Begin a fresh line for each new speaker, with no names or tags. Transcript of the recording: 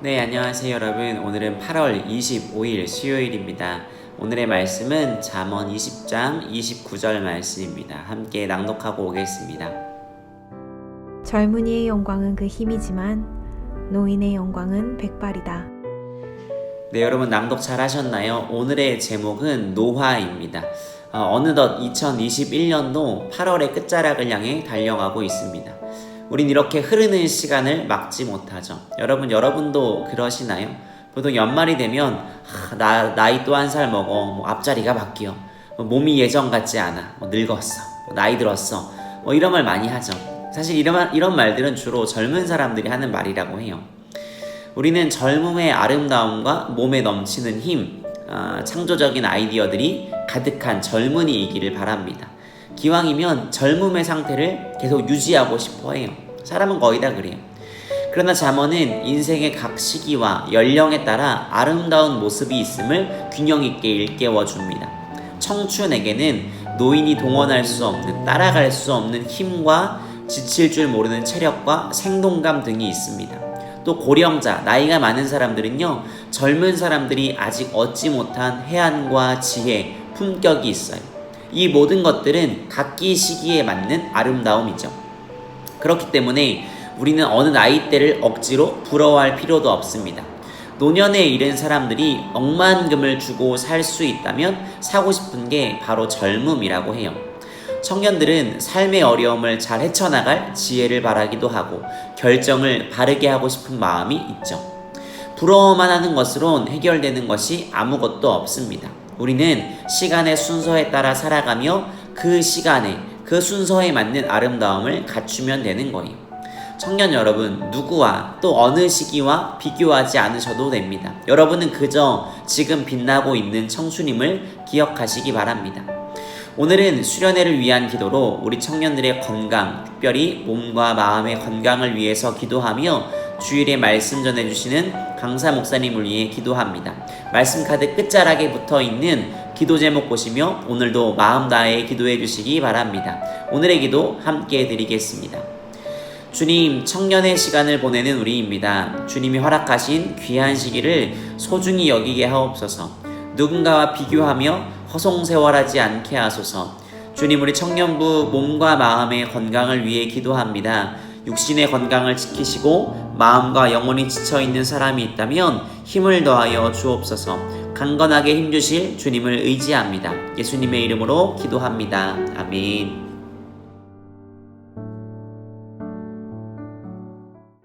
네, 안녕하세요, 여러분. 오늘은 8월 25일 수요일입니다. 오늘의 말씀은 잠언 20장 29절 말씀입니다. 함께 낭독하고 오겠습니다.
젊은이의 영광은 그 힘이지만 노인의 영광은 백발이다.
네, 여러분 낭독 잘 하셨나요? 오늘의 제목은 노화입니다. 어, 느덧 2021년도 8월의 끝자락을 향해 달려가고 있습니다. 우린 이렇게 흐르는 시간을 막지 못하죠. 여러분, 여러분도 그러시나요? 보통 연말이 되면 아, 나, 나이 또 한 살 먹어. 뭐 앞자리가 바뀌어. 뭐 몸이 예전 같지 않아. 뭐 늙었어. 뭐 나이 들었어. 뭐 이런 말 많이 하죠. 사실 이런, 말- 이런 말들은 주로 젊은 사람들이 하는 말이라고 해요. 우리는 젊음의 아름다움과 몸에 넘치는 힘, 아, 창조적인 아이디어들이 가득한 젊은이이기를 바랍니다. 기왕이면 젊음의 상태를 계속 유지하고 싶어 해요. 사람은 거의 다 그래요. 그러나 잠언은 인생의 각 시기와 연령에 따라 아름다운 모습이 있음을 균형 있게 일깨워 줍니다. 청춘에게는 노인이 동원할 수 없는 따라갈 수 없는 힘과 지칠 줄 모르는 체력과 생동감 등이 있습니다. 또 고령자, 나이가 많은 사람들은요, 젊은 사람들이 아직 얻지 못한 해안과 지혜, 품격이 있어요. 이 모든 것들은 각기 시기에 맞는 아름다움이죠. 그렇기 때문에 우리는 어느 나이대를 억지로 부러워할 필요도 없습니다. 노년에 이른 사람들이 억만금을 주고 살 수 있다면 사고 싶은 게 바로 젊음이라고 해요. 청년들은 삶의 어려움을 잘 헤쳐나갈 지혜를 바라기도 하고 결정을 바르게 하고 싶은 마음이 있죠. 부러워만 하는 것으론 해결되는 것이 아무것도 없습니다. 우리는 시간의 순서에 따라 살아가며 그 시간에 그 순서에 맞는 아름다움을 갖추면 되는 거예요. 청년 여러분, 누구와 또 어느 시기와 비교하지 않으셔도 됩니다. 여러분은 그저 지금 빛나고 있는 청춘임을 기억하시기 바랍니다. 오늘은 수련회를 위한 기도로 우리 청년들의 건강, 특별히 몸과 마음의 건강을 위해서 기도하며 주일에 말씀 전해주시는 강사 목사님을 위해 기도합니다. 말씀 카드 끝자락에 붙어 있는 기도 제목 보시며 오늘도 마음 다해 기도해 주시기 바랍니다. 오늘의 기도 함께 드리겠습니다. 주님, 청년의 시간을 보내는 우리입니다. 주님이 허락하신 귀한 시기를 소중히 여기게 하옵소서. 누군가와 비교하며 허송세월하지 않게 하소서. 주님, 우리 청년부 몸과 마음의 건강을 위해 기도합니다. 육신의 건강을 지키시고 마음과 영혼이 지쳐 있는 사람이 있다면 힘을 더하여 주옵소서. 강건하게 힘주실 주님을 의지합니다. 예수님의 이름으로 기도합니다. 아멘.